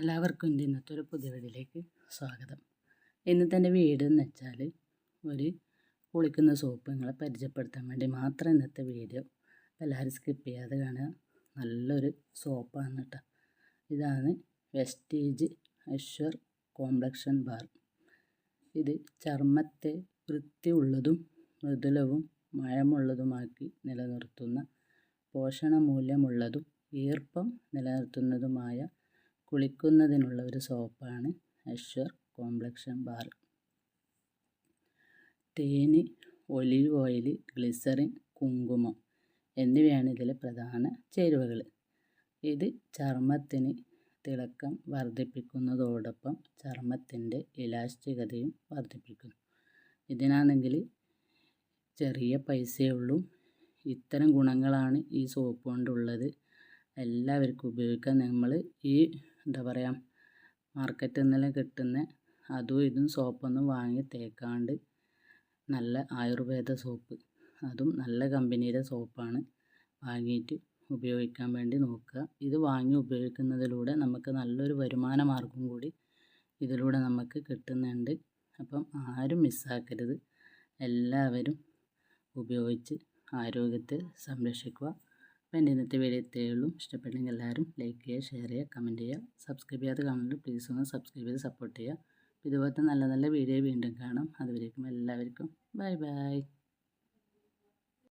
എല്ലാവർക്കും എന്റെ ഇന്നത്തെ ഒരു പുതിയ വീടിലേക്ക് സ്വാഗതം. ഇന്ന് എന്റെ വീട് എന്ന് വെച്ചാൽ ഒരു കുളിക്കുന്ന സോപ്പ് നിങ്ങളെ പരിചയപ്പെടുത്താൻ വേണ്ടി മാത്രം ഇന്നത്തെ വീഡിയോ എല്ലാവരും സ്കിപ്പ് ചെയ്യാതെ കാണുക. നല്ലൊരു സോപ്പാണ് കേട്ടോ. ഇതാണ് വെസ്റ്റേജ് അഷ്വർ കോംപ്ലക്ഷൻ ബാർ. ഇത് ചർമ്മത്തെ വൃത്തിയുള്ളതും മൃദുലവും മഴമുള്ളതുമാക്കി നിലനിർത്തുന്ന പോഷണ മൂല്യമുള്ളതും ഈർപ്പം നിലനിർത്തുന്നതുമായ കുളിക്കുന്നതിനുള്ള ഒരു സോപ്പാണ് അശ്വർ കോംപ്ലക്ഷൻ ബാർ. തേന് ഒലിവ് ഓയിൽ ഗ്ലിസറിൻ കുങ്കുമം എന്നിവയാണ് ഇതിലെ പ്രധാന ചേരുവകൾ ഇത് ചർമ്മത്തിന് തിളക്കം വർദ്ധിപ്പിക്കുന്നതോടൊപ്പം ചർമ്മത്തിന്റെ ഇലാസ്റ്റികതയും വർദ്ധിപ്പിക്കുന്നു. ഇതിനാണെങ്കിൽ ചെറിയ പൈസയേ ഉള്ളൂ ഇത്തരം ഗുണങ്ങളാണ് ഈ സോപ്പ് കൊണ്ടുള്ളത്. എല്ലാവർക്കും ഉപയോഗിക്കാൻ നമ്മൾ ഈ എന്താ പറയുക മാർക്കറ്റിൽ നിന്നെല്ലാം കിട്ടുന്ന. അതും ഇതും സോപ്പൊന്നും വാങ്ങി തേക്കാണ്ട് നല്ല ആയുർവേദ സോപ്പ് അതും നല്ല കമ്പനിയുടെ സോപ്പാണ് വാങ്ങിയിട്ട് ഉപയോഗിക്കാൻ വേണ്ടി നോക്കുക. ഇത് വാങ്ങി ഉപയോഗിക്കുന്നതിലൂടെ നമുക്ക് നല്ലൊരു വരുമാന മാർഗം കൂടി ഇതിലൂടെ നമുക്ക് കിട്ടുന്നുണ്ട്. അപ്പം ആരും മിസ്സാക്കരുത് എല്ലാവരും ഉപയോഗിച്ച് ആരോഗ്യത്തെ സംരക്ഷിക്കുക. അപ്പോൾ എന്റെ ഇന്നത്തെ വീഡിയോ ഇത്രയേ ഉള്ളൂ. ഇഷ്ടപ്പെട്ടെങ്കിൽ എല്ലാവരും ലൈക്ക് ചെയ്യുക ഷെയർ ചെയ്യുക കമന്റ് ചെയ്യുക. സബ്സ്ക്രൈബ് ചെയ്യാത്ത കാണുന്നുണ്ട് പ്ലീസ് ഒന്ന് സബ്സ്ക്രൈബ് ചെയ്ത് സപ്പോർട്ട് ചെയ്യുക. ഇതുപോലത്തെ നല്ല നല്ല വീഡിയോ വീണ്ടും കാണാം. അതുവരേക്കും എല്ലാവർക്കും. Bye bye